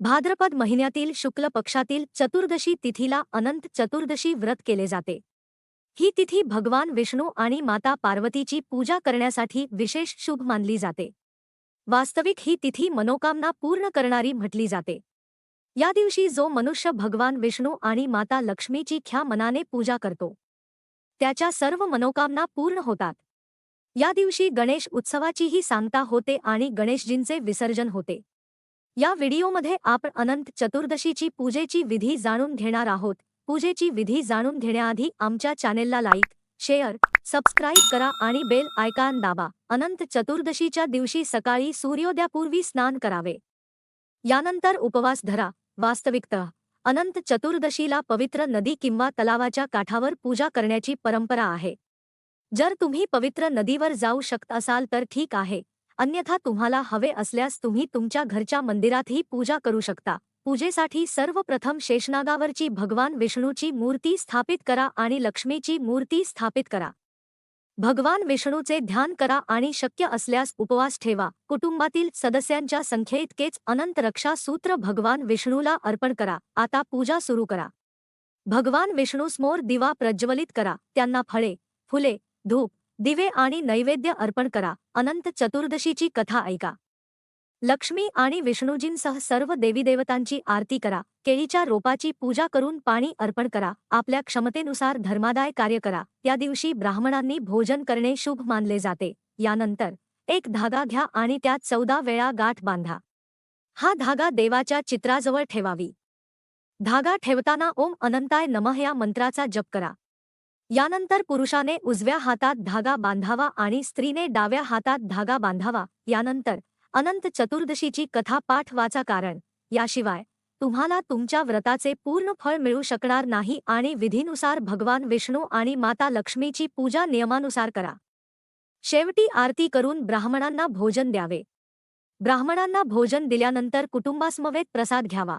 भाद्रपद महिन्यातील शुक्ल पक्षातील चतुर्दशी तिथीला अनंत चतुर्दशी व्रत केले जाते. ही तिथी भगवान विष्णू आणि माता पार्वतीची पूजा करण्यासाठी विशेष शुभ मानली जाते. वास्तविक ही तिथी मनोकामना पूर्ण करणारी म्हटली जाते. या दिवशी जो मनुष्य भगवान विष्णू आणि माता लक्ष्मीची ख्या मनाने पूजा करतो. त्याच्या सर्व मनोकामना पूर्ण होतात. या दिवशी गणेश उत्सवाचीही सांगता होते आणि गणेशजींचे विसर्जन होते. या व्हिडिओमध्ये आपण अनंत चतुर्दशीची पूजेची विधी जाणून घेणार आहोत. पूजेची विधी जाणून घेण्याआधी आमच्या चॅनेलला लाईक शेअर सबस्क्राईब करा आणि बेल आयकॉन दाबा. अनंत चतुर्दशीच्या दिवशी सकाळी सूर्योदयापूर्वी स्नान करावे. यानंतर उपवास धरा. वास्तविकतः अनंत चतुर्दशीला पवित्र नदी किंवा तलावाच्या काठावर पूजा करण्याची परंपरा आहे. जर तुम्ही पवित्र नदीवर जाऊ शकत असाल तर ठीक आहे. अन्यथा तुम्हाला हवे असल्यास तुम्ही तुमच्या घरच्या मंदिरातही पूजा करू शकता. पूजेसाठी सर्वप्रथम शेषनागावरची भगवान विष्णूची मूर्ती स्थापित करा आणि लक्ष्मीची मूर्ती स्थापित करा. भगवान विष्णूचे ध्यान करा आणि शक्य असल्यास उपवास ठेवा. कुटुंबातील सदस्यांच्या संख्येइतकेच अनंत रक्षा सूत्र भगवान विष्णूला अर्पण करा. आता पूजा सुरू करा. भगवान विष्णूसमोर दिवा प्रज्वलित करा. त्यांना फळे फुले धूप दिवे आणि नैवेद्य अर्पण करा. अनंत चतुर्दशीची कथा ऐका. लक्ष्मी आणि विष्णूजींसह सर्व देवीदेवतांची आरती करा. केळीच्या रोपाची पूजा करून पाणी अर्पण करा. आपल्या क्षमतेनुसार धर्मादाय कार्य करा. त्या दिवशी ब्राह्मणांनी भोजन करणे शुभ मानले जाते. यानंतर एक धागा घ्या आणि त्यात चौदा वेळा गाठ बांधा. हा धागा देवाच्या चित्राजवळ ठेवावी. धागा ठेवताना ओम अनंताय नमः या मंत्राचा जप करा. यानंतर पुरुषाने उजव्या हातात धागा बांधावा आणि स्त्रीने डाव्या हातात धागा बांधावा. यानंतर अनंत चतुर्दशीची कथा पाठ वाचा कारण याशिवाय तुम्हाला तुमच्या व्रताचे पूर्ण फळ मिळू शकणार नाही आणि विधीनुसार भगवान विष्णू आणि माता लक्ष्मीची पूजा नियमानुसार करा. शेवटी आरती करून ब्राह्मणांना भोजन द्यावे. ब्राह्मणांना भोजन दिल्यानंतर कुटुंबासमवेत प्रसाद घ्यावा.